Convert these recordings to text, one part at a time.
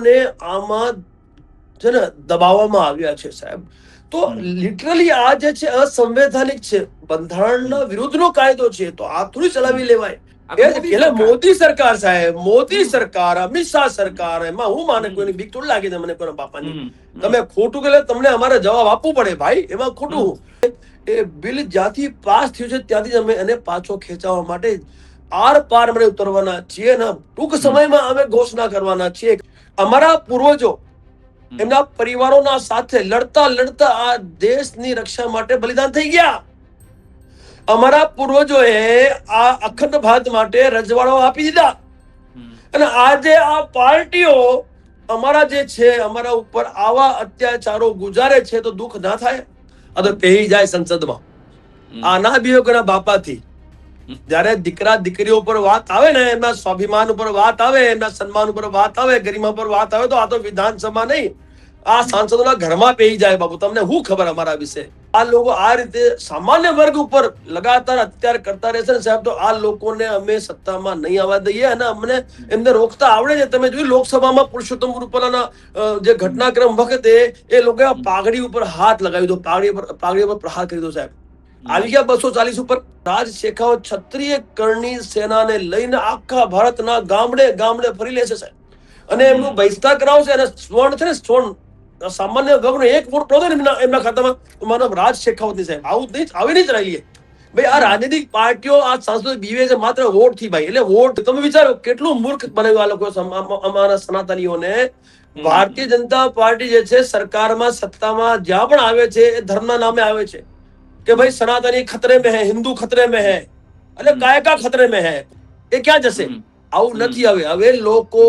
લોકોને આમાં છે ને દબાવવામાં આવ્યા છે સાહેબ. તો લિટરલી આ જે છે અસંવૈધાનિક છે. બંધારણના વિરુદ્ધનો કાયદો છે તો આ થોડી ચલાવી લેવાય. એટલે મોદી સરકાર. સાહેબ મોદી સરકાર અમિત શાહ સરકાર એમાં હું માને. કોઈની બીક થોડી લાગી મને કોઈના બાપાની. તમે ખોટું કે તમને અમારે જવાબ આપવું પડે ભાઈ એમાં ખોટું એ બિલ જ્યાંથી પાસ થયું છે ત્યાંથી અમે એને પાછો ખેંચાવવા માટે આર પાર અમે ઉતરવાના છીએ ને ટૂંક સમયમાં અમે ઘોષણા કરવાના છીએ. અમારા પૂર્વજો એમના પરિવારોના સાથે લડતા લડતા આ દેશની રક્ષા માટે બલિદાન થઈ ગયા. અમારા પૂર્વજોએ આ અખંડ ભારત માટે રજવાડો આપી દીધા. અને આજે આ પાર્ટીઓ અમારા જે છે અમારા ઉપર આવા અત્યાચારો ગુજારે છે તો દુઃખ ના થાય? આ તો પહેરી જાય સંસદમાં. આના આ ના બીઓ કોના બાપાથી. જ્યારે દીકરા દીકરીઓ ઉપર વાત આવે ને, એમના સ્વાભિમાન ઉપર વાત આવે, એમના સન્માન ઉપર વાત આવે, ગરિમા પર વાત આવે, તો આ તો વિધાનસભા નહીં. આ સાંસદોના ઘરમાં પેહી જાય બાબુ તમને શું ખબર અમારા વિશે? આ લોકો આ રીતે સામાન્ય વર્ગ ઉપર લગાતાર અત્યાર કરતા રહેશે ને સાહેબ, તો આ લોકોને અમે સત્તામાં નહીં આવવા દઈએ અને અમને એમને રોકતા આવડે છે. તમે જોયું લોકસભામાં પુરુષોત્તમ રૂપાલાના જે ઘટનાક્રમ વખતે એ લોકોએ પાઘડી ઉપર હાથ લગાવી દો પાઘડી પર, પાઘડી ઉપર પ્રહાર કરી દો સાહેબ. આવી ગયા બસો ચાલીસ ઉપર રાજ શેખાવત ક્ષત્રિય કરણી સેનાને લઈને આખા ભારતના ગામડે ગામડે ફરી લેશે સાહેબ. અને એમનું બહિષ્કાર કરાવશે અને સ્વર્ણ છે ને સ્વર્ણ સામાન્ય વર્ગનો એક વોટ પડો ને એમના ખાતામાં. માનો રાજ શેખાવતની સાહેબ. આવું નહીં આવી નહીં જ રહેલી ભાઈ આ રાજનીતિક પાર્ટીઓ આ સાંસદ બીવે છે માત્ર વોટથી ભાઈ. એટલે વોટ તમે વિચારો કેટલું મૂર્ખ બનાવ્યું આ લોકો અમારા સનાતનીઓને. ભારતીય જનતા પાર્ટી જે છે સરકારમાં સત્તામાં જ્યાં પણ આવે છે એ ધર્મના નામે આવે છે. કે ભાઈ સનાતની ખતરે में है હિન્દુ ખતરે में है એટલે હમ. કાયકા ખતરે में है એ ક્યાં જશે હમ. આવું હમ. નથી હવે હવે લોકો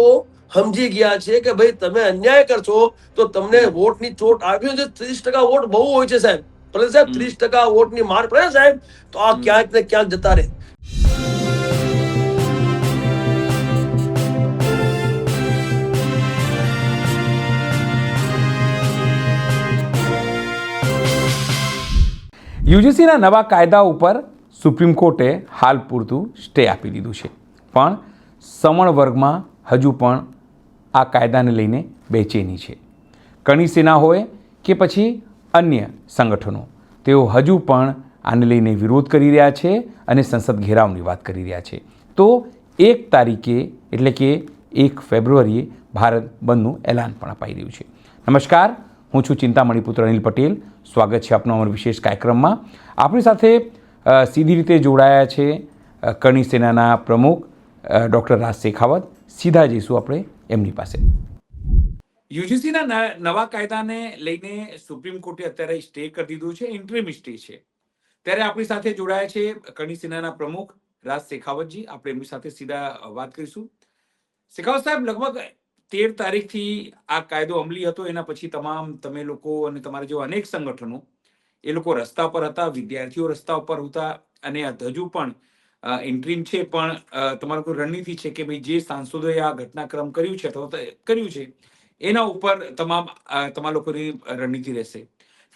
સમજી ગયા છે કે ભાઈ તમે અન્યાય કરશો તો તમને વોટની ચોટ આવી છે ત્રીસ ટકા વોટ બહુ હોય છે સાહેબ ભલે સાહેબ હમ. ત્રીસ ટકા વોટની માર પડે ને સાહેબ તો આ હમ. ક્યાંક ને ક્યાંક જતા રહે યુજીસીના નવા કાયદા ઉપર સુપ્રીમ કોર્ટે હાલ પૂરતું સ્ટે આપી દીધું છે. પણ સમણ વર્ગમાં હજુ પણ આ કાયદાને લઈને બેચેની છે. કણી સેના હોય કે પછી અન્ય સંગઠનો, તેઓ હજુ પણ આને લઈને વિરોધ કરી રહ્યા છે અને સંસદ ઘેરાવની વાત કરી રહ્યા છે. તો એક તારીખે એટલે કે એક ફેબ્રુઆરીએ ભારત બંધનું એલાન પણ અપાઈ રહ્યું છે. નમસ્કાર, હું છું ચિંતામણી પુત્ર અનિલ પટેલ. સ્વાગત છે આપનો અમારા વિશેષ કાર્યક્રમમાં. આપણી સાથે સીધી રીતે જોડાયા છે કરણી સેનાના પ્રમુખ ડૉક્ટર રાજ શેખાવત. સીધા જઈશું આપણે એમની પાસે. યુજીસીના નવા કાયદાને લઈને સુપ્રીમ કોર્ટે અત્યારે સ્ટે કરી દીધું છે, ઇન્ટરીમ સ્ટે છે. ત્યારે આપણી સાથે જોડાયા છે કરણી સેનાના પ્રમુખ રાજ શેખાવતજી. આપણે એમની સાથે સીધા વાત કરીશું. શેખાવત સાહેબ, લગભગ તેર તારીખથી આ કાયદો અમલી હતો. એના પછી તમામ તમે લોકો અને તમારા જેવા અનેક સંગઠનો એ લોકો રસ્તા પર હતા, વિદ્યાર્થીઓ રસ્તા ઉપર હતા અને હજુ પણ ઇન્ટ્રીમ છે. પણ તમારું કોઈ રણનીતિ છે કે ભાઈ જે સાંસદોએ આ ઘટનાક્રમ કર્યું છે અથવા કર્યું છે, એના ઉપર તમામ તમારા લોકોની રણનીતિ રહેશે.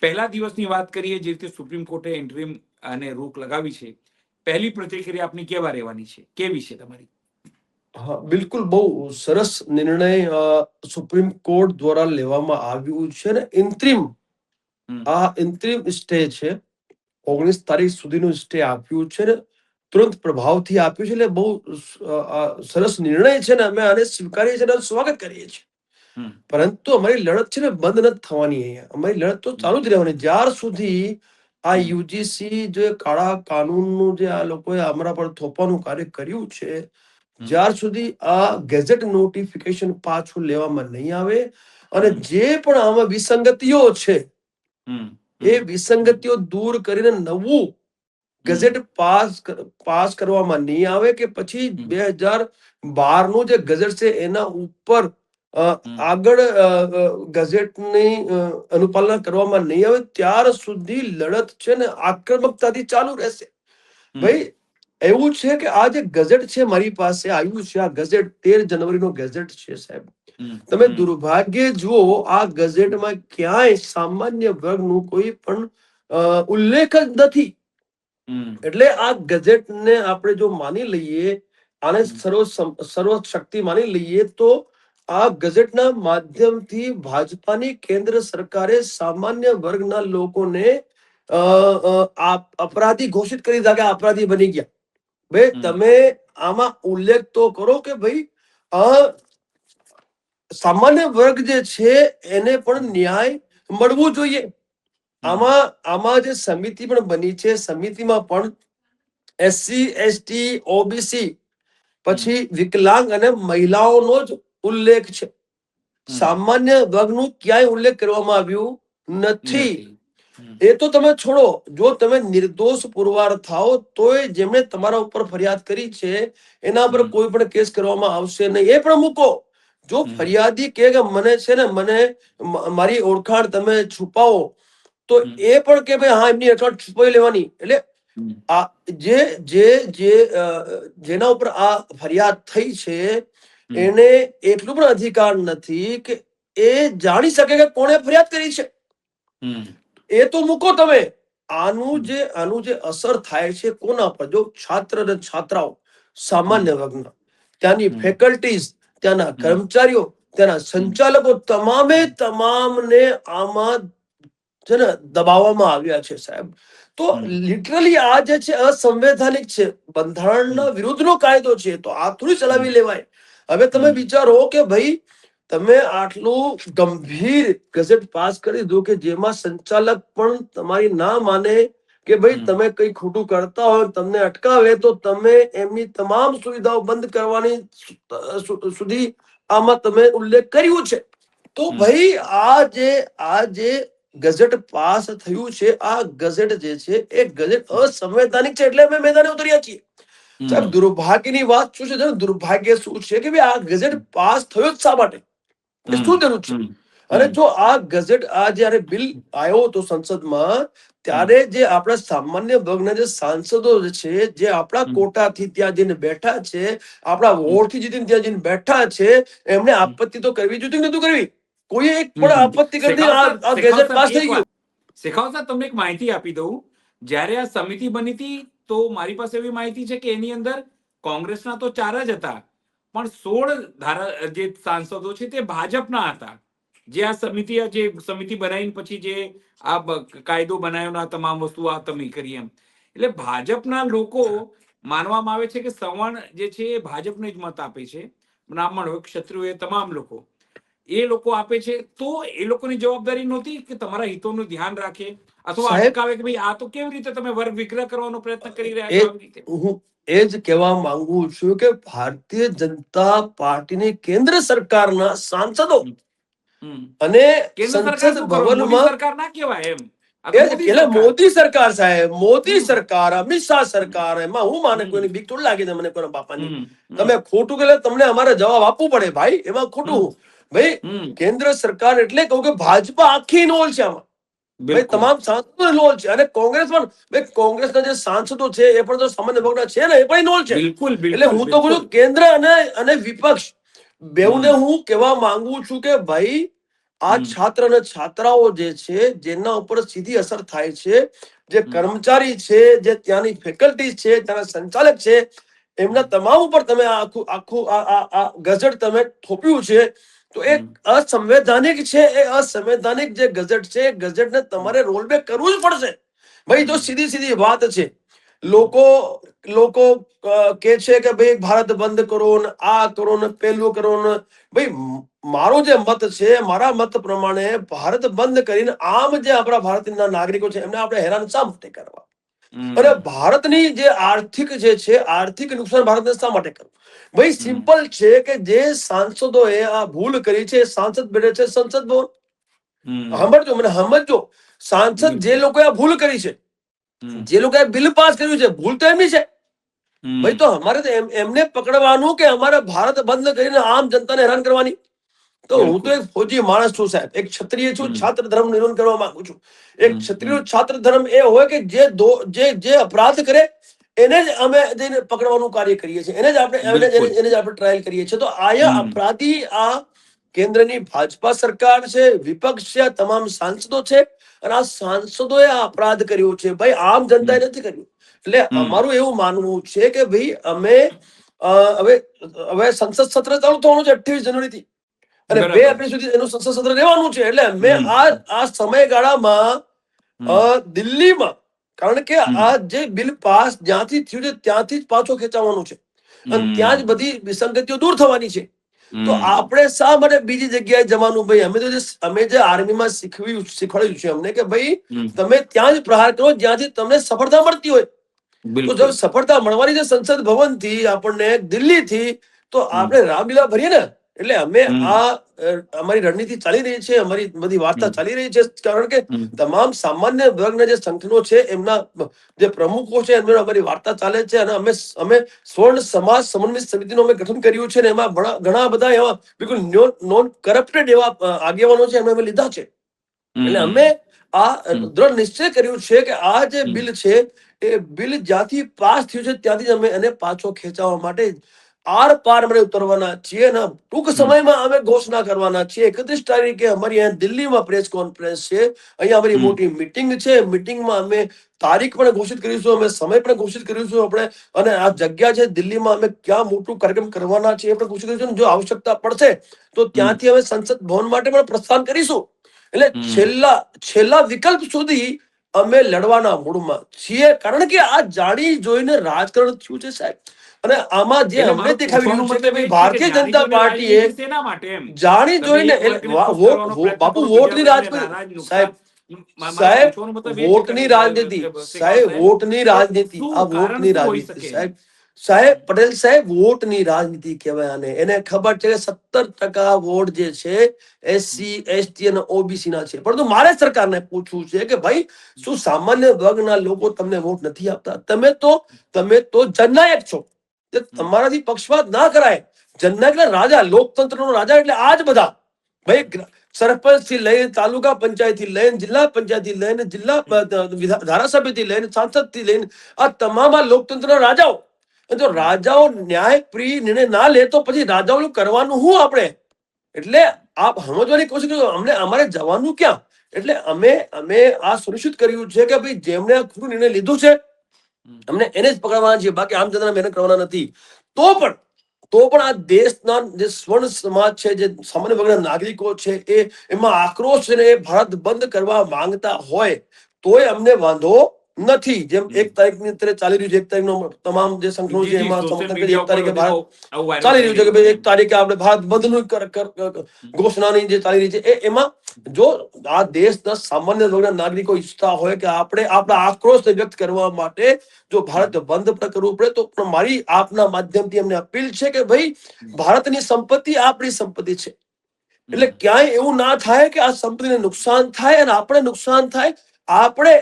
પહેલા દિવસની વાત કરીએ, જે રીતે સુપ્રીમ કોર્ટે ઇન્ટ્રીમ અને રોક લગાવી છે, પહેલી પ્રતિક્રિયા આપની કેવા રહેવાની છે? કેવી છે તમારી? હા બિલકુલ બહુ સરસ નિર્ણય સુપ્રીમ કોર્ટ દ્વારા લેવામાં આવ્યું છે ને ઇન્ટ્રીમ આ ઇન્ટ્રીમ સ્ટે છે. ઓગણીસ તારીખ સુધીનું સ્ટે આપ્યું છે ને તુરંત પ્રભાવથી આપ્યું છે એટલે બહુ સરસ નિર્ણય છે ને અમે આને સ્વીકારીએ છીએ સ્વાગત કરીએ છીએ. પરંતુ અમારી લડત છે ને બંધ નથી થવાની અહીંયા. અમારી લડત તો ચાલુ જ રહેવાની. જ્યાર સુધી આ યુજીસી જે કાળા કાનૂનનું જે આ લોકોએ અમારા પર થોપવાનું કાર્ય કર્યું છે. જ્યાર સુધી આ ગેઝેટ નોટિફિકેશન પાછું લેવામાં નહીં આવે અને જે પણ આમાં વિસંગતિઓ છે એ વિસંગતિઓ દૂર કરીને નવું ગેઝેટ પાસ પાસ કરવામાં નહીં આવે કે પછી બે હજાર બારનું જે ગેઝેટ છે એના ઉપર આગળ ગેઝેટની અનુપાલના કરવામાં નહીં આવે ત્યાર સુધી લડત છે ને આક્રમકતાથી ચાલુ રહેશે. ભાઈ એવું છે કે આ જે ગેઝેટ છે મારી પાસે આવ્યું છે આ ગેઝેટ તેર જનવરીનો ગેઝેટ છે સાહેબ. તમે દુર્ભાગ્ય જુઓ આ ગેઝેટમાં ક્યાંય સામાન્ય વર્ગનું કોઈ પણ ઉલ્લેખ જ નથી. એટલે આ ગેઝેટને આપણે જો માની લઈએ આને સર્વ સર્વ શક્તિ માની લઈએ તો આ ગઝેટના માધ્યમથી ભાજપાની કેન્દ્ર સરકારે સામાન્ય વર્ગના લોકોને અપરાધી ઘોષિત કરી દીધા કે અપરાધી બની ગયા. હમ. તમે આમાં ઉલ્લેખ તો કરો કે ભાઈ સામાન્ય વર્ગ જે છે એને પણ ન્યાય મળવું જોઈએ. આમાં આમાં જે સમિતિ પણ બની છે સમિતિમાં પણ એસસી એસટી ઓબીસી પછી વિકલાંગ અને મહિલાઓનો જ ઉલ્લેખ છે. સામાન્ય વર્ગનું ક્યાંય ઉલ્લેખ કરવામાં આવ્યું નથી. એ તો તમે છોડો. જો તમે નિર્દોષ પુરવાર થાઓ તોય જેમણે તમારા ઉપર ફરિયાદ કરી છે એના પર કોઈ પણ કેસ કરવામાં આવશે નહીં. એ પણ મૂકો. જો ફરિયાદી કે મને છે ને મને મારી ઓળખાણ તમે છુપાવો તો એ પણ કે ભાઈ હા એમની ઓળખાણ છુપાવી લેવાની. એટલે આ જે જે જે જેના ઉપર આ ફરિયાદ થઈ છે એને એટલું પણ અધિકાર નથી કે એ જાણી શકે કે કોણે ફરિયાદ કરી છે. એ તો મૂકો તમે. આનું જે આનું જે અસર થાય છે કોના પર? જો છાત્ર અને છાત્રાઓ સામાન્ય વર્ગના ત્યાંની ફેકલ્ટીઝ ત્યાંના કર્મચારીઓ ત્યાંના સંચાલકો તમામે તમામને આમાં છે ને દબાવવામાં આવ્યા છે સાહેબ. તો લિટરલી આ જે છે અસંવૈધાનિક છે બંધારણના વિરુદ્ધનો કાયદો છે તો આ થોડી ચલાવી લેવાય. હવે તમે વિચારો કે ભાઈ તમે આટલું ગંભીર ગેઝેટ પાસ કરી દીધું કે જેમાં સંચાલક પણ તમારી ના માને કે ભાઈ તમે કઈ ખોટું કરતા હોય તમને અટકાવે તો તમે એમની તમામ સુવિધાઓ બંધ કરવાની સુધી આમાં તમે ઉલ્લેખ કર્યો છે. તો ભાઈ આ જે આ જે ગેઝેટ પાસ થયું છે આ ગઝેટ જે છે એ ગેઝેટ અસંવૈધાનિક છે એટલે અમે મેદાને ઉતર્યા છીએ. સાહેબ દુર્ભાગ્યની વાત શું છે? દુર્ભાગ્ય શું છે કે ભાઈ આ ગઝેટ પાસ થયો જ શા માટે? એ શું જરૂર છે? અને જો આ ગઝેટ આ જ્યારે બિલ આવ્યો હતો સંસદમાં ત્યારે જે આપણા સામાન્ય વર્ગના જે સાંસદો છે જે આપણા કોટાથી ત્યાં જઈને બેઠા છે આપણા વોટથી જીતીને ત્યાં જઈને બેઠા છે એમને આપત્તિ તો કરવી જોઈતી નતું કરવી. કોઈ એક પણ આપત્તિ કરી આ ગેજેટ પાસ થઈ એક ગયું શેખાવ સાહેબ, તમને એક માહિતી આપી દઉં. જ્યારે આ સમિતિ બની હતી તો મારી પાસે એવી માહિતી છે કે એની અંદર કોંગ્રેસના તો ચાર જ હતા. પણ સોળ ધારા, જે સાંસદો છે તે ભાજપના હતા. જે આ સમિતિ જે સમિતિ બનાવીને પછી જે આ કાયદો બનાવ્યો આ તમામ વસ્તુ આ તમે કરી એમ. એટલે ભાજપના લોકો માનવામાં આવે છે કે સવર્ણ જે છે એ ભાજપને જ મત આપે છે. બ્રાહ્મણ હોય ક્ષત્રિય તમામ લોકો એ લોકો આપે છે તો એ લોકોની જવાબદારી નહોતી કે તમારા હિતોનું ધ્યાન રાખે? અથવા અટકાવે કે ભાઈ આ તો કેવી રીતે તમે વર્ગ વિગ્રહ કરવાનો પ્રયત્ન કરી રહ્યા છો હું એ જ કહેવા માંગુ છું કે ભારતીય જનતા પાર્ટીની કેન્દ્ર સરકારના સાંસદો અને સંસદ ભવનમાં સરકાર ના કહેવાય એમ. એટલે. મોદી સરકાર સાહેબ મોદી સરકાર અમિત શાહ સરકાર એમાં હું માને. કોઈની બીક થોડી લાગે છે મને કોઈના બાપાની. તમે ખોટું કે તમને અમારે જવાબ આપવું પડે ભાઈ એમાં ખોટું ભાઈ કેન્દ્ર સરકાર એટલે કહું કે ભાજપા આખી ઇન્વોલ્વ છે આમાં. ભાઈ તમામ સાંસદો ઇન્વોલ્વ છે. અને કોંગ્રેસ પણ ભાઈ કોંગ્રેસના જે સાંસદો છે એ પણ તો સામાન્ય વર્ગના છે ને એ પણ ઇન્વોલ્વ છે. બિલકુલ એટલે હું તો કહું કેન્દ્ર અને અને વિપક્ષ બેઉને હું કહેવા માંગુ છું કે ભાઈ આ છાત્ર અને છાત્રાઓ જે છે જેના ઉપર સીધી અસર થાય છે જે કર્મચારી છે જે ત્યાંની ફેકલ્ટી છે ત્યાંના સંચાલક છે એમના તમામ ઉપર તમે આખું આખું આ આ આ તમે થોપ્યું છે. તો એ અસંવૈધાનિક છે એ અસંવૈધાનિક જે ગજેટ છે એ ગઝેટને તમારે રોલ બેક કરવું જ પડશે. ભાઈ જો સીધી સીધી વાત છે. લોકો લોકો કે છે કે ભાઈ ભારત બંધ કરો ને આ કરો ને પેલું કરો ને. ભાઈ મારો જે મત છે મારા મત પ્રમાણે ભારત બંધ કરીને આમ જે આપણા ભારતના નાગરિકો છે એમને આપણે હેરાન શા માટે કરવા. અને ભારતની જે આર્થિક જે છે આર્થિક નુકસાન ભારતને શા માટે કરવું? ભાઈ સિમ્પલ છે કે જે સાંસદોએ આ ભૂલ કરી છે સાંસદ બેઠે છે સંસદ ભવન. સાંભળજો મને સમજજો સાંસદ જે લોકોએ આ ભૂલ કરી છે. જે લોકો બિલ પાસ કર્યું છે ભૂલ તો એમની છે. ભાઈ તો અમારે તો એમને પકડવાનું કે અમારે ભારત બંધ કરીને આમ જનતાને હેરાન કરવાની? તો હું તો એક ફોજી માણસ છું સાહેબ. એક ક્ષત્રિય છું છાત્ર ધર્મ નિર્માણ કરવા માંગુ છું. એક ક્ષત્રિય છાત્ર ધર્મ એ હોય કે જે જે જે અપરાધ કરે એને જ અમે જઈને પકડવાનું કાર્ય કરીએ છીએ. એને જ આપણે એને જ- એને જ આપણે ટ્રાયલ કરીએ છીએ. તો આયા હમ. અપરાધી આ કેન્દ્રની ભાજપા સરકાર છે વિપક્ષ છે તમામ સાંસદો છે અને આ સાંસદોએ આ અપરાધ કર્યો છે. ભાઈ આમ જનતાએ નથી કર્યું. એટલે અમારું એવું માનવું છે કે ભાઈ અમે હવે હવે સંસદ સત્ર ચાલુ થવાનું છે અઠ્યાવીસ જનવરીથી અને. બે એપ્રિલ સુધી એનું સંસદ સત્ર રહેવાનું છે. એટલે મેં આ આ સમયગાળામાં દિલ્હીમાં કારણ કે આ જે બિલ પાસ જ્યાંથી થયું છે ત્યાંથી જ પાછો ખેંચાવાનું છે. અને ત્યાં જ બધી વિસંગતિઓ દૂર થવાની છે. તો આપણે શા માટે બીજી જગ્યાએ જવાનું? ભાઈ અમે તો જે અમે જે આર્મીમાં શીખવ્યું શીખવાડ્યું છે અમને કે ભાઈ તમે ત્યાં જ પ્રહાર કરો જ્યાંથી તમને સફળતા મળતી હોય. તો જો સફળતા મળવાની છે સંસદ ભવનથી આપણને દિલ્હી થી તો આપણે રામલીલા ભરીએ ને. એટલે અમે આ અમારી રણનીતિ ચાલી રહી છે અમારી બધી વાર્તા ચાલી રહી છે કારણ કે તમામ સામાન્ય વર્ગના જે સંગઠનો છે એમના જે પ્રમુખો છે એમની અમારી વાર્તા ચાલે છે અને અમે અમે સ્વર્ણ સમાજ સમન્વય સમિતિનું અમે ગઠન કર્યું છે અને એમાં ઘણા બધા એવા બિલકુલ નોન કરપ્ટેડ એવા આગેવાનો છે એમને અમે લીધા છે. એટલે અમે આ દ્રઢ નિશ્ચય કર્યું છે કે આ જે બિલ છે એ બિલ જ્યાંથી પાસ થયું છે ત્યાંથી જ અમે એને પાછો ખેંચાવવા માટે આર પાર અમે ઉતરવાના છીએ ને ટૂંક સમયમાં અમે ઘોષણા કરવાના છીએ. એકત્રીસ તારીખે અમારી અહીંયા દિલ્હીમાં પ્રેસ કોન્ફરન્સ છે. અહીંયા અમારી મોટી મીટિંગ છે. મીટિંગમાં અમે તારીખ પણ ઘોષિત કરીશું. અમે સમય પણ ઘોષિત કરીશું આપણે. અને આ જગ્યા છે દિલ્હીમાં અમે ક્યાં મોટું કાર્યક્રમ કરવાના છે એ પણ ઘોષિત કરીશું. જો આવશ્યકતા પડશે તો ત્યાંથી અમે સંસદ ભવન માટે પણ પ્રસ્થાન કરીશું. એટલે છેલ્લા છેલ્લા વિકલ્પ સુધી અમે લડવાના મૂડમાં છીએ. કારણ કે આ જાણી જોઈને રાજકારણ થયું છે સાહેબ. અને આમાં જે અમને દેખાવી રહ્યું છે કે ભારતીય જનતા પાર્ટીએ? જાણી જોઈને બાપુ વોટની રાજનીતિ સાહેબ સાહેબ વોટની રાજનીતિ સાહેબ વોટની રાજનીતિ આ વોટની રાજનીતિ સાહેબ સાહેબ પટેલ સાહેબ વોટની રાજનીતિ કહેવાય આને. એને ખબર છે કે સત્તર ટકા વોટ જે છે એસસી એસટી અને ઓબીસી ના છે. પરંતુ મારે સરકારને પૂછવું છે કે ભાઈ શું સામાન્ય વર્ગના લોકો તમને વોટ નથી આપતા? તમે તો તમે તો જનનાયક છો. તે તમારાથી પક્ષપાત ના કરાય. જનનાયક એટલે રાજા, લોકતંત્રનો રાજા એટલે આ જ બધા. ભાઈ સરપંચથી લઈને તાલુકા પંચાયતથી લઈને જિલ્લા પંચાયતથી લઈને જિલ્લા ધારાસભ્યથી લઈને સાંસદથી લઈને આ તમામ આ લોકતંત્રના રાજાઓ. જો રાજાઓ ન્યાય પ્રિય નિર્ણય ના લે તો પછી રાજાઓનું કરવાનું શું આપણે? એટલે આપ સમજવાની કોશિશ કરો, અમને અમારે જવાનું ક્યાં? એટલે અમે અમે આ સુનિશ્ચિત કર્યું છે કે ભાઈ જેમણે આ ખોટું નિર્ણય લીધું છે અમને એને જ પકડવાના છે, બાકી આમ જનતા મહેનત કરવાના નથી. તો પણ તો પણ આ દેશના જે સ્વર્ણ સમાજ છે, જે સામાન્ય વર્ગના નાગરિકો છે, એ એમાં આક્રોશ છે ને એ ભારત બંધ કરવા માંગતા હોય, તોય અમને વાંધો નથી. જેમ એક તારીખની અત્યારે ચાલી રહ્યું છે એક તારીખનો તમામ જે સંગઠનો છે એમાં સમર્થન કરી એક તારીખે ભારત ચાલી રહ્યું છે કે ભાઈ એક તારીખે આપણે ભારત બંધનું ઘોષણાની જે ચાલી રહી છે એ એમાં જો આ દેશના સામાન્ય વર્ગના નાગરિકો ઈચ્છતા હોય કે આપણે આપણા આક્રોશને વ્યક્ત કરવા માટે જો ભારત બંધ પણ કરવું પડે તો પણ મારી આપના માધ્યમથી અમને અપીલ છે કે ભાઈ ભારતની સંપત્તિ આપણી સંપત્તિ છે. એટલે ક્યાંય એવું ના થાય કે આ સંપત્તિને નુકસાન થાય અને આપણે નુકસાન થાય આપણે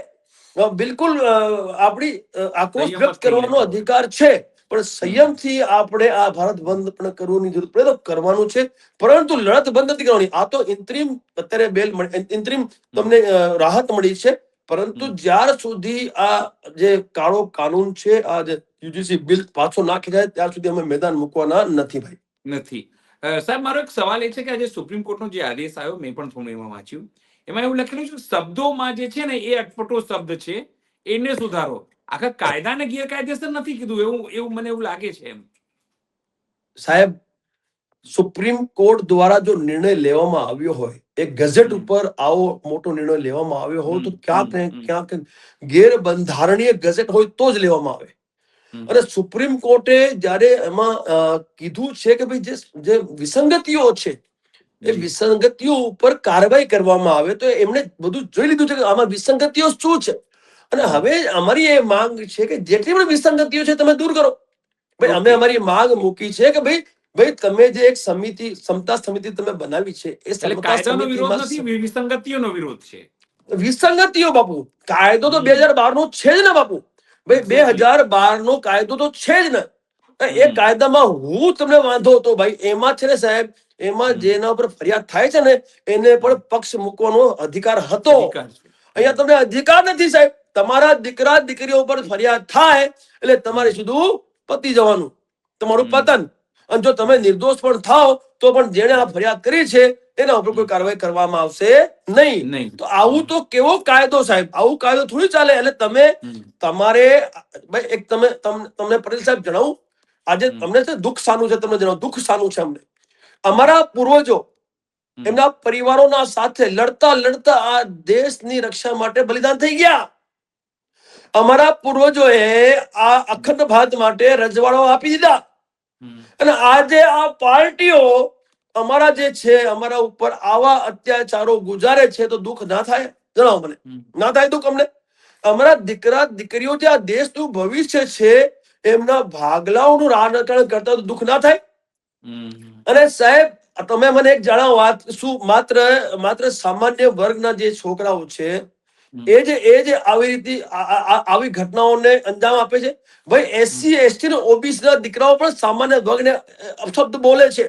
બિલકુલ આપણી આક્રોશ વ્યક્ત કરવાનો અધિકાર છે પણ સંયમથી આપણે આ ભારત બંધ પણ કરવાની જરૂર પડે તો કરવાનું છે પરંતુ લડત બંધ નથી કરવાની. આ તો ઇન્ત્રીમ અત્યારે બેલ ઇન્ત્રીમ તમને રાહત મળી છે પરંતુ જ્યાર સુધી આ જે કાળો કાનૂન છે આ જે યુજીસી બિલ પાછો ના જાય ત્યાર સુધી અમે મેદાન મૂકવાના નથી ભાઈ. નથી. સાહેબ મારો એક સવાલ એ છે કે આજે સુપ્રીમ કોર્ટનો જે આદેશ આવ્યો મેં પણ થોડું એમાં વાંચ્યું. એમાં એવું લખેલું છે શબ્દોમાં જે છે ને એ અટપટો શબ્દ છે એને સુધારો આખા કાયદાને ગેરકાયદેસર નથી કીધું એવું એવું મને એવું લાગે છે એમ સાહેબ સુપ્રીમ કોર્ટ દ્વારા જો નિર્ણય લેવામાં આવ્યો હોય એક ગઝેટ ઉપર આવો મોટો નિર્ણય લેવામાં આવ્યો હોય તો ક્યાંક ને. ક્યાંક ગેરબંધારણીય ગઝેટ હોય તો જ લેવામાં આવે. અને સુપ્રીમ કોર્ટે જ્યારે એમાં કીધું છે કે ભાઈ જે જે વિસંગતિઓ છે એ વિસંગતિઓ ઉપર કાર્યવાહી કરવામાં આવે તો એમણે બધું જોઈ લીધું છે કે આમાં વિસંગતિઓ શું છે? અને હવે અમારી એ માંગ છે કે જેટલી પણ વિસંગતિઓ છે તમે દૂર કરો. ભાઈ અમે અમારી માંગ મૂકી છે કે ભાઈ ભાઈ તમે જે એક સમિતિ સમતા સમિતિ તમે બનાવી છે એ કાયદાનો વિરોધ નથી વિસંગતિઓનો વિરોધ છે. વિસંગતિઓ બાપુ કાયદો તો બે હજાર બાર નો છે જ ને બાપુ. ભાઈ બે. હજાર બાર નો કાયદો તો છે જ ને. એ કાયદામાં હું તમને વાંધો હતો ભાઈ એમાં છે ને સાહેબ એમાં જેના ઉપર ફરિયાદ થાય છે ને એને પણ પક્ષ મૂકવાનો અધિકાર હતો. અહીંયા તમને અધિકાર નથી સાહેબ. તમારા દીકરા દીકરીઓ ઉપર ફરિયાદ થાય એટલે તમારે સીધું પતી જવાનું. તમારું પતન. અને જો તમે નિર્દોષ પણ થાઓ તો પણ જેણે આ ફરિયાદ કરી છે એના ઉપર કોઈ કાર્યવાહી કરવામાં આવશે નહીં. તો આવું તો કેવો કાયદો સાહેબ? આવું કાયદો થોડી ચાલે. એટલે તમે તમારે ભાઈ એક તમે તમ- તમને પટેલ સાહેબ જણાવું. આજે તમને છે દુઃખ સાનું છે તમને જણાવું. દુઃખ સાનું છે અમને. અમારા પૂર્વજો એમના પરિવારોના સાથે લડતા લડતા આ દેશની રક્ષા માટે બલિદાન થઈ ગયા. અમારા પૂર્વજોએ આ અખંડ ભારત માટે રજવાડો આપી દીધા. અને આજે આ પાર્ટીઓ અમારા જે છે અમારા ઉપર આવા અત્યાચારો ગુજારે છે તો દુઃખ ના થાય? જણાવો મને. ના થાય દુઃખ અમને? અમારા દીકરા દીકરીઓ જે આ દેશનું ભવિષ્ય છે એમના ભાગલાઓનું રાજકારણ કરતા તો દુઃખ ના થાય. અને સાહેબ તમે મને એક જણાવો વાત શું માત્ર માત્ર સામાન્ય વર્ગના જે છોકરાઓ છે એ જે એ જે આવી રીતે આવી ઘટનાઓને અંજામ આપે છે? ભાઈ એસસી એસટી ને ઓબીસી ના દીકરાઓ પણ સામાન્ય વર્ગને અપશબ્દ બોલે છે.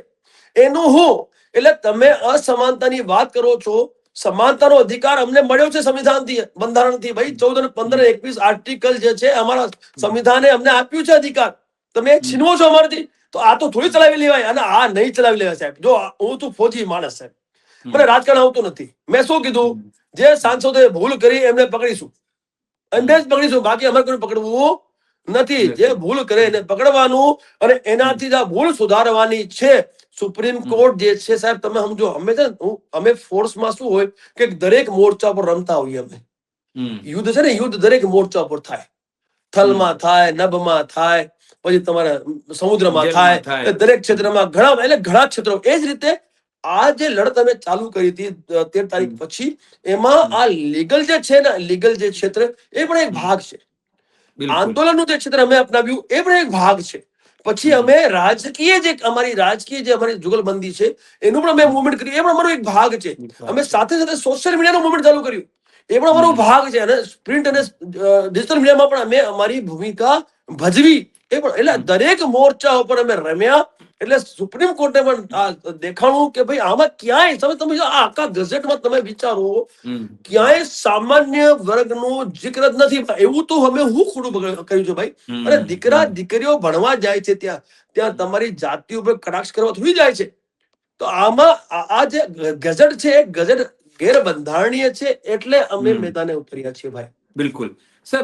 એનું હું એટલે તમે અસમાનતાની વાત કરો છો સમાનતાનો અધિકાર અમને મળ્યો છે સંવિધાનથી બંધારણથી. ભાઈ ચૌદ અને પંદર એકવીસ આર્ટિકલ જે છે અમારા સંવિધાને અમને આપ્યું છે અધિકાર. તમે છીનવો છો અમારાથી. તો આ તો થોડી ચલાવી લેવાય અને આ નહીં ચલાવી લેવાય સાહેબ. જો હું તો ફોજી માણસ સાહેબ. મને રાજકારણ આવતું નથી. મેં શું કીધું? જે સાંસદોએ ભૂલ કરી એમને પકડીશું. એમને જ પકડીશું. બાકી અમારે કોઈ પકડવું નથી. જે ભૂલ કરે એને પકડવાનું અને એનાથી જ આ ભૂલ સુધારવાની છે. સુપ્રીમ કોર્ટ જે છે સાહેબ તમે સમજો અમે છે હું- અમે ફોર્સમાં શું હોય કે દરેક મોરચા પર રમતા હોઈએ અમે. યુદ્ધ છે ને યુદ્ધ દરેક મોરચા પર થાય. થલમાં થાય નભમાં થાય. પછી તમારા સમુદ્રમાં થાય દરેક ક્ષેત્રમાં ઘણા એટલે ઘણા ક્ષેત્રો. એ જ રીતે આ જે લડત અમે ચાલુ કરી હતી તેર તારીખ પછી એમાં આ લીગલ જે છે ને લીગલ જે ક્ષેત્ર એ પણ એક ભાગ છે. આંદોલનનું જે ક્ષેત્ર અમે અપનાવ્યું એ પણ એક ભાગ છે. પછી અમે રાજકીય જે અમારી રાજકીય જે અમારી જુગલબંધી છે એનું પણ અમે મુવમેન્ટ કર્યું. એ પણ અમારો એક ભાગ છે. અમે સાથે સાથે સોશિયલ મીડિયાનું મુવમેન્ટ ચાલુ કર્યું. એ પણ અમારો ભાગ છે. અને પ્રિન્ટ અને ડિજિટલ મીડિયામાં પણ અમે અમારી ભૂમિકા ભજવી એ પણ એટલે દરેક મોરચા ઉપર અમે રમ્યા એટલે સુપ્રીમ કોર્ટે પણ દેખાણું કે ભાઈ આમાં ક્યાંય તમે તમે આ આખા ગઝેટમાં તમે વિચારો ક્યાંય સામાન્ય વર્ગનો જિક્ર જ નથી. એવું તો અમે હું ખોટું કર્યું છે ભાઈ? અને દીકરા દીકરીઓ ભણવા જાય છે ત્યાં. ત્યાં તમારી જાતિ ઉપર કટાક્ષ કરવા થોડી જાય છે. તો આમાં આ આ જે ગઝેટ છે એ ગઝેટ ગેરબંધારણીય છે એટલે અમે મેદાને ઉતર્યા છીએ ભાઈ. બિલકુલ. સર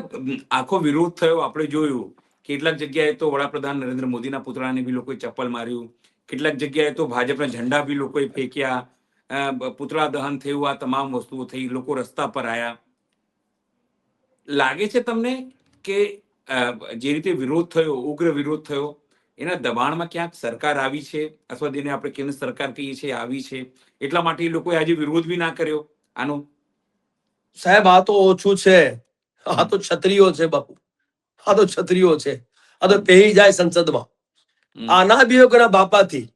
આખો વિરોધ થયો આપણે જોયું. કેટલાક જગ્યાએ તો વડાપ્રધાન નરેન્દ્ર મોદીના પુતળાને બી લોકોએ ચપ્પલ માર્યું. કેટલાક જગ્યાએ તો ભાજપના ઝંડા બી લોકોએ ફેંક્યા. પુતળા દહન થયું આ તમામ વસ્તુઓ થઈ લોકો રસ્તા પર આવ્યા લાગે છે તમને કે જે રીતે વિરોધ થયો ઉગ્ર વિરોધ થયો એના દબાણમાં ક્યાંક સરકાર આવી છે? અથવા જેને આપણે કેન્દ્ર સરકાર કહીએ છીએ આવી છે? એટલા માટે એ લોકોએ આજે વિરોધ બી ના કર્યો? આનો? સાહેબ આ તો ઓછું છે. આ તો છત્રીઓ છે બાપુ. આ તો ક્ષત્રિયો છે. આ તો પહેરી જાય સંસદમાં. આના બી બાપાથી.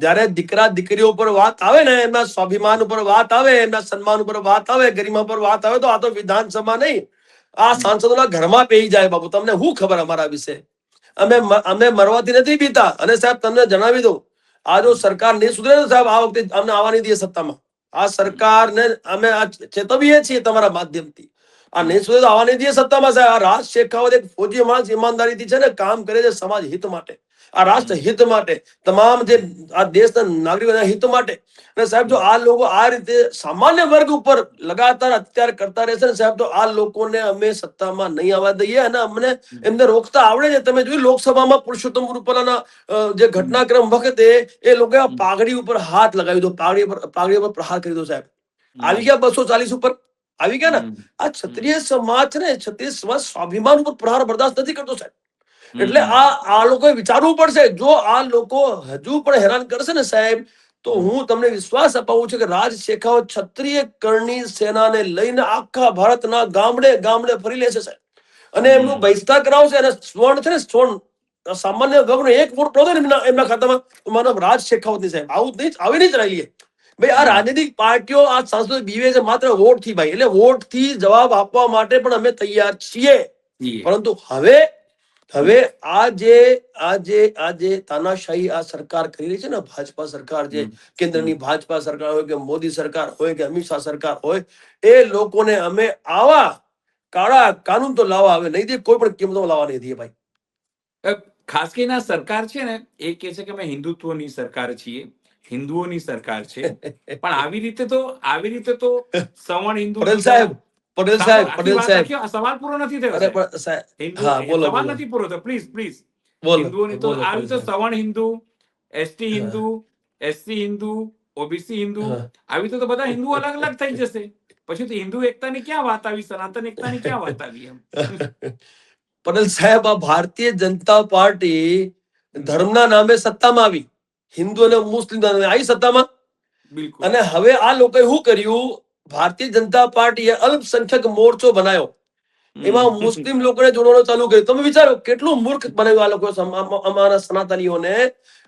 જયારે દીકરા દીકરીઓ પર વાત આવે ને એમના સ્વાભિમાન ઉપર વાત આવે એમના સન્માન ઉપર વાત આવે ગરિમા પર વાત આવે તો આ તો વિધાનસભા નહીં. આ સાંસદોના ઘરમાં પેહી જાય બાપુ. તમને શું ખબર અમારા વિશે? અમે અમે મરવાથી નથી પીતા. અને સાહેબ તમને જણાવી દઉં. આ જો સરકાર નહીં સુધરે તો સાહેબ આ વખતે અમને આવવા નહીં દઈએ સત્તામાં. આ સરકારને અમે આ ચેતવીએ છીએ તમારા માધ્યમથી. આ સુધી આવવાની દઈએ સત્તામાં સાહેબ આ રાજ શેખાવત એક ફોજી માણસ ઈમાનદારીથી છે ને કામ કરે છે સમાજ હિત માટે. આ રાષ્ટ્ર હિત માટે. તમામ જે આ દેશના નાગરિકોના હિત માટે. અને સાહેબ જો આ લોકો આ રીતે સામાન્ય વર્ગ ઉપર લગાતાર અત્યાર કરતા રહેશે ને સાહેબ તો આ લોકોને અમે સત્તામાં નહીં આવવા દઈએ અને અમને એમને રોકતા આવડે છે. તમે જોયું લોકસભામાં પુરુષોત્તમ રૂપાલાના જે ઘટનાક્રમ વખતે એ લોકોએ પાઘડી ઉપર હાથ લગાવી દો પાઘડી પર પાઘડી ઉપર પ્રહાર કરી દો સાહેબ. આવી ગયા બસો ચાલીસ ઉપર આવી ગયા ને? આ ક્ષત્રિય સમાજ ને ક્ષત્રિય સમાજ સ્વાભિમાન ઉપર પ્રહાર બરદાસ્ત નથી કરતો સાહેબ. એટલે આ આ લોકોએ વિચારવું પડશે જો આ લોકો હજુ પણ હેરાન કરશે ને સાહેબ તો હું તમને વિશ્વાસ અપાવું છું કે રાજ શેખાવત ક્ષત્રિય કરણી સેનાને લઈને આખા ભારતના ગામડે ગામડે ફરી લેશે સાહેબ. અને એમનું બહિષ્કાર કરાવશે અને સ્વર્ણ છે ને સ્વર્ણ સામાન્ય વર્ગનો એક વોટ પડો ને એમના એમના ખાતામાં માનવ રાજ શેખાવતની સાહેબ આવું જ નહીં આવી નહીં જ લઈએ. ભાઈ આ રાજનીતિક પાર્ટીઓ આ સાંસદ બીવે છે માત્ર વોટથી ભાઈ એટલે વોટથી જવાબ આપવા માટે પણ અમે તૈયાર છીએ. પરંતુ હવે હવે આ જે આ જે આ જે તાનાશાહી આ સરકાર કરી રહી છે ને ભાજપા સરકાર જે કેન્દ્રની ભાજપા સરકાર હોય કે મોદી સરકાર હોય કે અમિત શાહ સરકાર હોય એ લોકોને અમે આવા કાળા કાનૂન તો લાવવા આવે નહીં દે કોઈ પણ કિંમતો લાવવા નહીં દે ભાઈ. ખાસ કરીને સરકાર છે ને એ કે છે કે અમે હિન્દુત્વની સરકાર છીએ. હિન્દુઓની સરકાર છે. પણ આવી રીતે તો આવી રીતે તો સવર્ણ હિન્દુ પટેલ સાહેબ પટેલ સાહેબ પટેલ સાહેબ. આ સવાલ પૂરો નથી થયો અરે સાહેબ. હિન્દુ હા, બોલો, સવાલ નથી પૂરો થયો. પ્લીઝ પ્લીઝ હિન્દુઓની તો આ આવી રીતે સવર્ણ Hindu ST Hindu SC Hindu OBC Hindu આવી તો તો બધા હિન્દુ અલગ અલગ થઈ જશે. પછી તો હિન્દુ એકતાની ક્યાં વાત આવી સનાતન એકતાની ક્યાં વાત આવી એમ? પટેલ સાહેબ આ ભારતીય જનતા પાર્ટી ધર્મના નામે સત્તામાં આવી. હિન્દુ અને મુસ્લિમ આવી સત્તામાં? બિલકુલ. અને હવે આ લોકોએ શું કર્યું? ભારતીય જનતા પાર્ટીએ અલ્પસંખ્યક મોરચો બનાવ્યો. એમાં મુસ્લિમ લોકોને જોડવાનું ચાલુ કર્યું તમે વિચારો કેટલું મૂર્ખ બનાવ્યું આ લોકો અમારા સનાતનીઓને?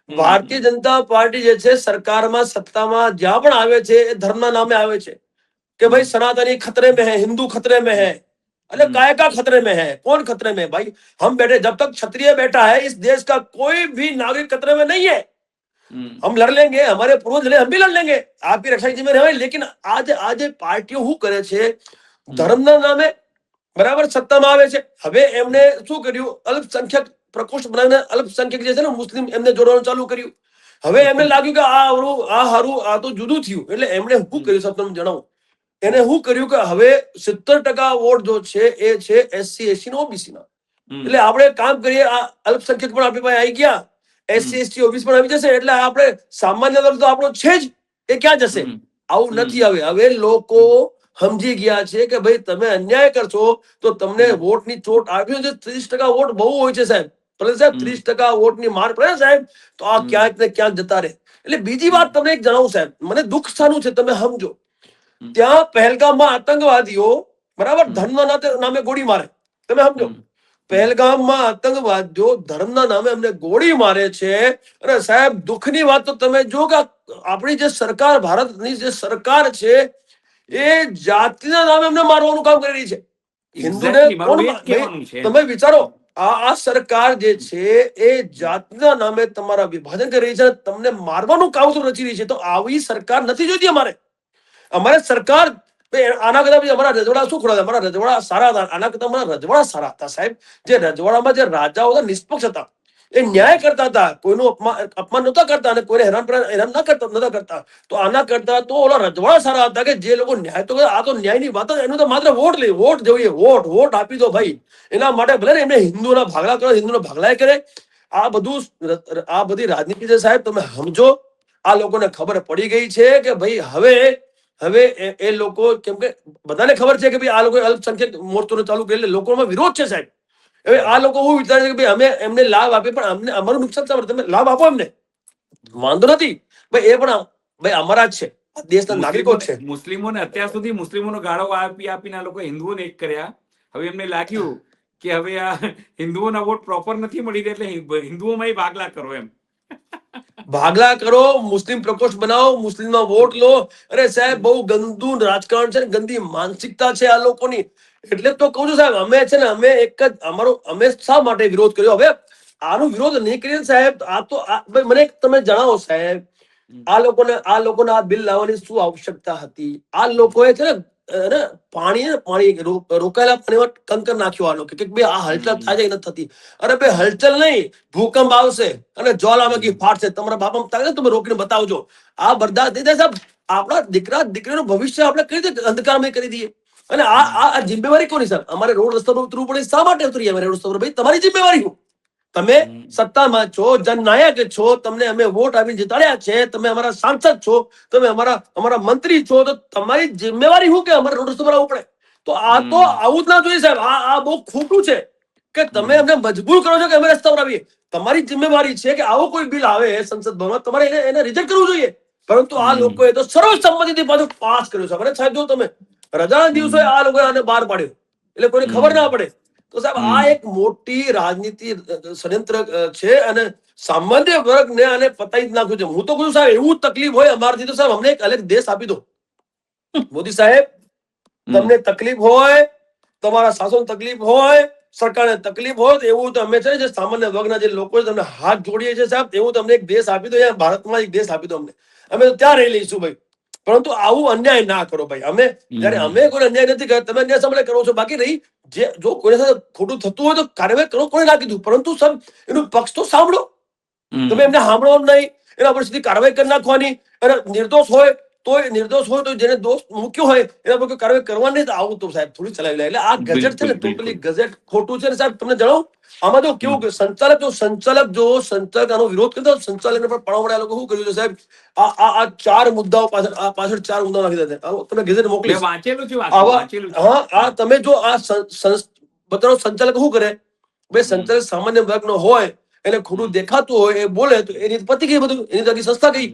ભારતીય જનતા પાર્ટી જે છે સરકારમાં સત્તામાં જ્યાં પણ આવે છે એ ધર્મના નામે આવે છે. કે ભાઈ સનાતની ખતરે મેં હે હિન્દુ ખતરે મેં હે. અને काय ખતરે खतरे હે? કોણ ખતરે खतरे में भाई हम बैठे जब तक क्षत्रिय बैठा है इस देश का कोई भी नागरिक खतरे में नहीं हम लड़ लेंगे हमारे पूर्वज लड़े हम भी लड़ लेंगे आपकी रक्षा की जिम्मेदारी हमारी लेकिन आज આજે પાર્ટીઓ શું કરે છે ધર્મના નામે બરાબર સત્તામાં આવે છે હવે એમને શું કર્યું અલ્પસંખ્યક પ્રકોષ્ઠ બનાવીને અલ્પસંખ્યક જે છે ને મુસ્લિમ એમને જોડવાનું ચાલુ કર્યું હવે એમને લાગ્યું કે આ હરું આ હારું આ તો જુદું થયું એટલે એમણે શું કર્યું સાહેબ તમને જણાવું એને શું કર્યું કે હવે સિત્તેર ટકા વોટ જો છે એ છે એસસી એસસી નો ઓબીસી ના હમ. એટલે આપણે કામ કરીએ આ અલ્પસંખ્યક પણ આપણી પાસે આવી ગયા એસસી એસટી ઓફિસ પણ આવી જશે એટલે આપણે સામાન્ય વર્ગ તો આપણો છે જ એ ક્યાં જશે? આવું નથી હવે હવે લોકો સમજી ગયા છે કે ભાઈ તમે અન્યાય કરશો તો તમને વોટ વોટની ચોટ આવ્યો છે. ત્રીસ ટકા વોટ બહુ હોય છે સાહેબ. ભલે સાહેબ ત્રીસ ટકા વોટની માર પડે સાહેબ તો આ ક્યાંક ને ક્યાંક જતા રહે. એટલે બીજી વાત તમને એક જણાવું સાહેબ. મને દુઃખ સારું છે તમે સમજો. ત્યાં પહેલગામમાં આતંકવાદીઓ બરાબર ધનના નામે ગોળી મારે. તમે સમજો. પહેલગામમાં આતંકવાદીઓ ધર્મના નામે અમને ગોળી મારે છે. અને સાહેબ દુઃખની વાત તો તમે જો કે આપણી જે સરકાર ભારતની જે સરકાર છે એ જાતિના નામે અમને મારવાનું કામ કરી રહી છે. હિન્દુને તમે વિચારો આ આ સરકાર જે છે એ જાતિના નામે તમારા વિભાજન કરી રહી છે તમને મારવાનું કાવતરું રચી રહી છે. તો આવી સરકાર નથી જોઈતી અમારે. અમારે સરકાર આના કરતા પછી અમારા રજવાડા શું ખોડા અમારા રજવાડા સારા હતા. આના કરતા અમારા રજવાડા સારા હતા, સાહેબ. જે રજવાડામાં જે રાજાઓ હતા, નિષ્પક્ષ હતા. એ ન્યાય કરતા હતા. કોઈનું અપમાન અપમાન નહોતા કરતા અને કોઈને હેરાન હેરાન ના કરતા, નતા કરતા. તો આના કરતા તો ઓલા રજવાડા સારા હતા કે જે લોકો ન્યાય તો આ તો ન્યાયની વાત એનું તો માત્ર વોટ લે વોટ જોઈએ. વોટ વોટ આપી દો ભાઈ. એના માટે ભલે એમને હિન્દુના ભાગલા કરો હિન્દુના ભાગલા કરે. આ બધું આ બધી રાજનીતિ છે સાહેબ, તમે સમજો. આ લોકોને ખબર પડી ગઈ છે કે ભાઈ હવે હવે એ- લોકો કેમ કે બધાને ખબર છે કે ભાઈ આ લોકો અલ્પસંખ્યક મોરચો ચાલુ કરી લોકોમાં વિરોધ છે સાહેબ. હવે આ લોકો એવું વિચારે છે કે ભાઈ અમે એમને લાભ આપીએ પણ અમને અમારું નુકસાન શા તમે લાભ આપો એમને વાંધો નથી. ભાઈ એ પણ ભાઈ અમારા જ છે. દેશના નાગરિકો છે. મુસ્લિમોને- અત્યાર સુધી મુસ્લિમોનો ગાળો આપી આપીને આ લોકો હિન્દુઓને એક કર્યા. હવે એમને લાગ્યું કે હવે આ હિન્દુઓના વોટ પ્રોપર નથી મળી રહ્યા એટલે હિન્દુઓમાં ભાગલા કરો એમ. ભાગલા કરો, મુસ્લિમ પ્રકોષ્ઠ બનાવો, મુસ્લિમમાં વોટ લો. અરે સાહેબ, બહુ ગંદુ રાજકારણ છે ગંદી માનસિકતા છે આ લોકોની. એટલે તો કહું છું સાહેબ, અમે છે ને, અમે એક જ, અમારો, અમે શા માટે વિરોધ કર્યો? હવે આનો વિરોધ નહીં કરીએ સાહેબ, આ તો મને તમે જણાવો સાહેબ, આ લોકોને આ લોકોને આ બિલ લાવવાની શું આવશ્યકતા હતી? આ લોકોએ છે ને પાણી પાણી રોકાયેલા પાણીમાં કંકર નાખ્યો આનો કે ભાઈ આ હલચલ થાય છે નથી થતી. અરે ભાઈ હલચલ નહીં ભૂકંપ આવશે અને જ્વાલામુખી ફાટશે. તમારા બાપા તારે તમે રોકીને બતાવજો. આ બધા દીધા સાહેબ. આપણા દીકરા દીકરીનું ભવિષ્ય આપણે કઈ રીતે અંધકારમય કરી દઈએ? અને આ આ જિમ્મેવારી કોની સર અમારે રોડ રસ્તા પર ઉતરવું પડે. શા માટે ઉતરીએ અમારે રોડ રસ્તા પર? ભાઈ તમારી જિમ્મેવારી શું? તમે સત્તામાં છો જનનાયક છો તમને અમે વોટ આપીને જીતાડ્યા છે તમે અમારા સાંસદ છો તમે અમારા અમારા મંત્રી છો તો તમારી જિમ્મેવારી શું કે અમારે રોડ રસ્તો પર પડે? તો આ તો આવું જ ના જોઈએ સાહેબ. આ આ બહુ ખોટું છે કે તમે. અમને મજબૂર કરો છો કે અમે રસ્તા પર આવીએ. તમારી જિમ્મેવારી છે કે આવો કોઈ બિલ આવે સંસદ ભવનમાં તમારે એને એને રિજેક્ટ કરવું જોઈએ. પરંતુ આ. લોકોએ તો સર્વસંમતિથી પાછું પાસ કર્યું છે. અને સાહેબ જો તમે રજાના દિવસે આ લોકોએ આને બહાર પાડ્યો એટલે કોઈને ખબર ના પડે. તો સાહેબ આ એક મોટી રાજનીતિ ષડયંત્ર છે અને સામાન્ય વર્ગને આને પતાવી જ નાખ્યું છે. હું તો કહું સાહેબ એવું તકલીફ હોય અમારથી તો સાહેબ અમને એક અલગ દેશ આપી દો. મોદી સાહેબ તમને તકલીફ હોય તમારા શાસન તકલીફ હોય સરકારને તકલીફ હોય તો એવું તો અમે છે જે સામાન્ય વર્ગના જે લોકો તમને હાથ જોડીએ છીએ સાહેબ એવું તમને એક દેશ આપી દો યા ભારતમાં એક દેશ આપી દો અમને. અમે તો ત્યાં રહી લઈશું ભાઈ. પરંતુ આવું અન્યાય ના કરો ભાઈ. અમે જયારે અમે કોઈ અન્યાય નથી કર્યો તમે અન્યાય સામે કરો છો બાકી રહી જે જો કોઈ સાથે ખોટું થતું હોય તો કાર્યવાહી કરો કોને ના કીધું. પરંતુ સબ એનું પક્ષ તો સાંભળો. તમે એમને સાંભળો નહીં. એના પર સીધી કાર્યવાહી કરી નાખવાની. અને નિર્દોષ હોય તો એ નિર્દોષ હોય તો જેને દોષ મૂક્યો હોય એના પર કોઈ કાર્યવાહી કરવાની જ આવું તો સાહેબ થોડી ચલાવી લે. એટલે આ ગજેટ છે ને ટોટલી ગજેટ ખોટું છે ને સાહેબ તમને જણાવું? આમાં તો કેવું કે સંચાલક જો સંચાલક જો સંચાલક આનો વિરોધ કરતો સંચાલકને પણ પડાવવા આ લોકો શું કર્યું છે સાહેબ? આ આ આ ચાર મુદ્દાઓ પાછળ આ પાછળ ચાર મુદ્દાઓ નાખી દીધા તમે ગેઝેટ મોકલી વાંચેલું છે હા આ તમે જો આ બધાનો સંચાલક શું કરે? ભાઈ સંચાલક સામાન્ય વર્ગનો હોય એને ખોટું દેખાતું હોય એ બોલે તો એની પતી ગઈ બધું એની સંસ્થા ગઈ.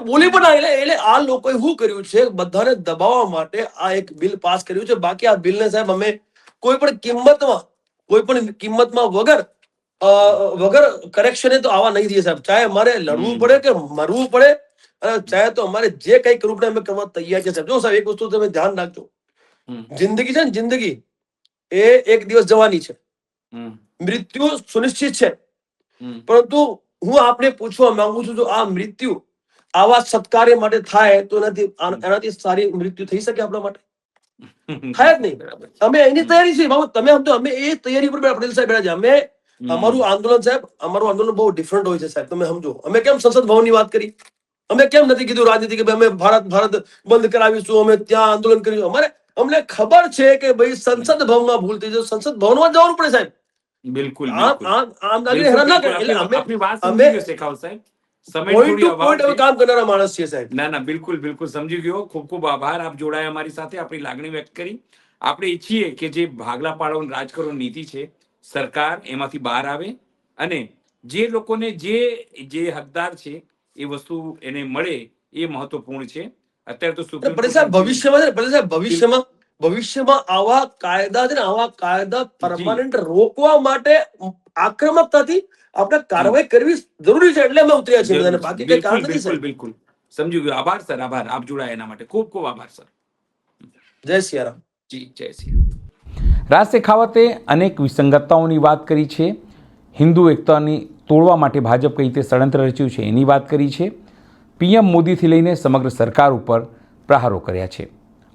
બોલી પણ એટલે એટલે આ લોકોએ શું કર્યું છે? બધાને દબાવવા માટે આ એક બિલ પાસ કર્યું છે. બાકી આ બિલને સાહેબ અમે કોઈ પણ કિંમતમાં કોઈ પણ કિંમતમાં વગર વગર કરેક્શને તો આવા નહીં દઈએ સાહેબ. ચાહે અમારે લડવું પડે કે મરવું પડે અને ચાહે તો અમારે જે કઈ કરવું પડે અમે કરવા તૈયાર છે સાહેબ. જો સાહેબ એક વસ્તુ તમે ધ્યાન રાખજો. જિંદગી છે ને જિંદગી એ એક દિવસ જવાની છે. મૃત્યુ સુનિશ્ચિત છે. પરંતુ હું આપને પૂછવા માંગુ છું જો આ મૃત્યુ આવા સત્કાર્ય માટે થાય તો એનાથી એનાથી સારી મૃત્યુ થઈ શકે આપણા માટે? થાય જ નહીં. અમે એની તૈયારી છે બાબુ તમે સમજો અમે એ તૈયારી પર પટેલ સાહેબ બેઠા છે. અમે અમારું આંદોલન સાહેબ અમારું આંદોલન બહુ ડિફરન્ટ હોય છે સાહેબ. તમે સમજો. અમે કેમ સંસદ ભવનની વાત કરી? અમે કેમ નથી કીધું રાજનીતિ કે ભાઈ અમે ભારત ભારત બંધ કરાવીશું અમે ત્યાં આંદોલન કરીશું? અમારે અમને ખબર છે કે ભાઈ સંસદ ભવનમાં ભૂલ થઈ જાય સંસદ ભવનમાં માં જવાનું પડે સાહેબ. બિલકુલ આમ આમ નાગરિક હેરાન ના કરે એટલે અમે આપની વાત અમે કામ કરનારા માણસ છીએ સાહેબ. ના ના બિલકુલ બિલકુલ. સમજી ગયો. ખૂબ ખૂબ આભાર. આપ જોડાયા અમારી સાથે. આપણી લાગણી વ્યક્ત કરી. આપણે ઈચ્છીએ કે જે ભાગલા પાડો અને નીતિ છે સરકાર એમાંથી બહાર આવે અને જે લોકોને જે જે હકદાર છે એ વસ્તુ એને મળે એ મહત્વપૂર્ણ છે. અત્યારે તો ભવિષ્યમાં ભવિષ્યમાં ભવિષ્યમાં આવા કાયદા છે ને આવા કાયદા પરમાનન્ટ રોકવા માટે આક્રમકતાથી આપણે કાર્યવાહી કરવી જરૂરી છે એટલે અમે ઉતર્યા છીએ બધાને. બાકી કઈ કારણ નથી સર બિલકુલ. સમજી ગયો. આભાર સર. આભાર. આપ જોડાયા એના માટે. ખૂબ ખૂબ આભાર સર. જય સિયારામ જી જય શ્રી રાજ શેખાવતે અનેક વિસંગતતાઓની વાત કરી છે. હિન્દુ એકતાની તોડવા માટે ભાજપ કઈ રીતે ષડયંત્ર રચ્યું છે એની વાત કરી છે. પીએમ મોદીથી લઈને સમગ્ર સરકાર ઉપર પ્રહારો કર્યા છે.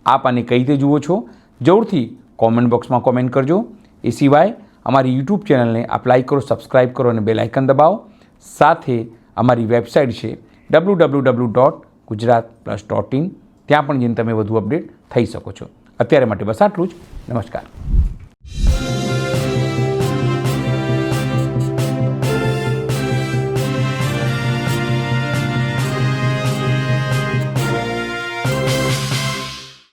આપ આને કઈ રીતે જુઓ છો? જરૂરથી કોમેન્ટ બોક્સમાં કોમેન્ટ કરજો. એ સિવાય અમારી યુટ્યુબ ચેનલને આપ લાઇક કરો સબસ્ક્રાઇબ કરો અને બેલ દબાવો. સાથે અમારી વેબસાઇટ છે W W W dot Gujarat plus dot in ત્યાં પણ જઈને તમે વધુ અપડેટ થઈ શકો છો. અત્યારે માટે બસ આટલું જ. નમસ્કાર.